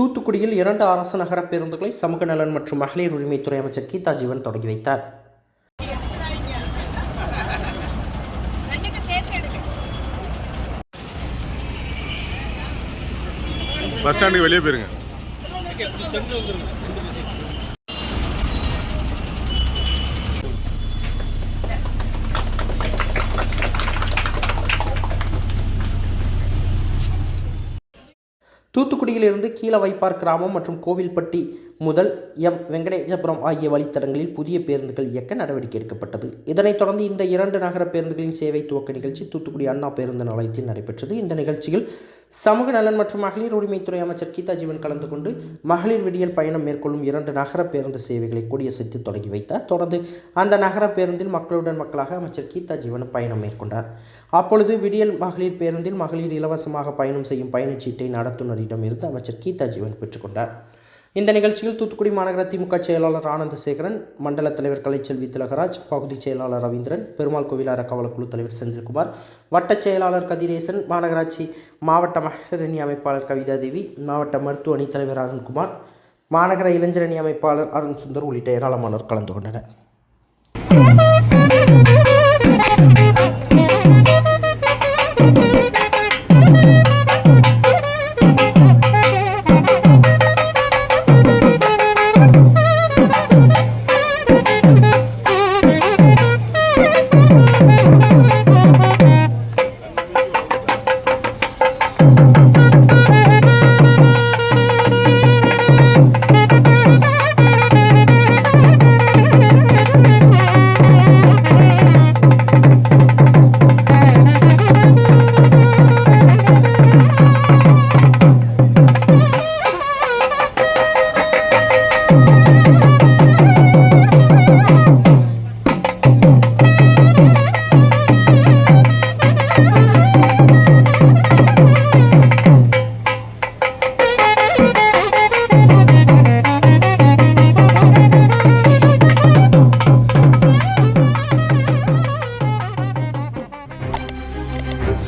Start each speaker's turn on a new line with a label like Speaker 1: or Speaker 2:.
Speaker 1: தூத்துக்குடியில் இரண்டு அரசு நகர பேருந்துகளை சமூக நலன் மற்றும் மகளிர் உரிமைத்துறை அமைச்சர் கீதா ஜீவன் தொடங்கி வைத்தார்.
Speaker 2: பஸ் ஸ்டாண்டுக்கு வெளியே போயிருங்க.
Speaker 1: தூத்துக்குடியிலிருந்து கீழவைப்பார் கிராமம் மற்றும் கோவில்பட்டி முதல் எம். வெங்கடேஜபுரம் ஆகிய வழித்தடங்களில் புதிய பேருந்துகள் இயக்க நடவடிக்கை எடுக்கப்பட்டது. இதனைத் தொடர்ந்து இந்த இரண்டு நகர பேருந்துகளின் சேவை துவக்க நிகழ்ச்சி தூத்துக்குடி அண்ணா பேருந்து நிலையத்தில் நடைபெற்றது. இந்த நிகழ்ச்சியில் சமூக நலன் மற்றும் மகளிர் உரிமைத்துறை அமைச்சர் கீதா ஜீவன் கலந்து கொண்டு மகளிர் விடியல் பயணம் மேற்கொள்ளும் இரண்டு நகர பேருந்து சேவைகளை கொடியசைத்து தொடங்கி வைத்தார். தொடர்ந்து அந்த நகர பேருந்தில் மக்களுடன் மக்களாக அமைச்சர் கீதா ஜீவன் பயணம் மேற்கொண்டார். அப்பொழுது விடியல் மகளிர் பேருந்தில் மகளிர் இலவசமாக பயணம் செய்யும் பயணச்சீட்டை நடத்துனரிடம் இருந்து அமைச்சர் கீதா ஜீவன் பெற்றுக்கொண்டார் இந்த நிகழ்ச்சியில் தூத்துக்குடி மாநகர திமுக செயலாளர் ஆனந்த சேகரன் மண்டல தலைவர் கலைச்செல்வி திலகராஜ் பகுதி செயலாளர் ரவீந்திரன் பெருமாள் கோவில் அறக்காவலர் குழு தலைவர் செந்தில்குமார் வட்டச் செயலாளர் கதிரேசன் மாநகராட்சி மாவட்ட மகளிரணி அமைப்பாளர் கவிதா தேவி மாவட்ட மருத்துவ அணி தலைவர் அருண்குமார் மாநகர இளைஞரணி அமைப்பாளர் அருண் சுந்தர் உள்ளிட்ட ஏராளமானோர் கலந்து கொண்டனர்.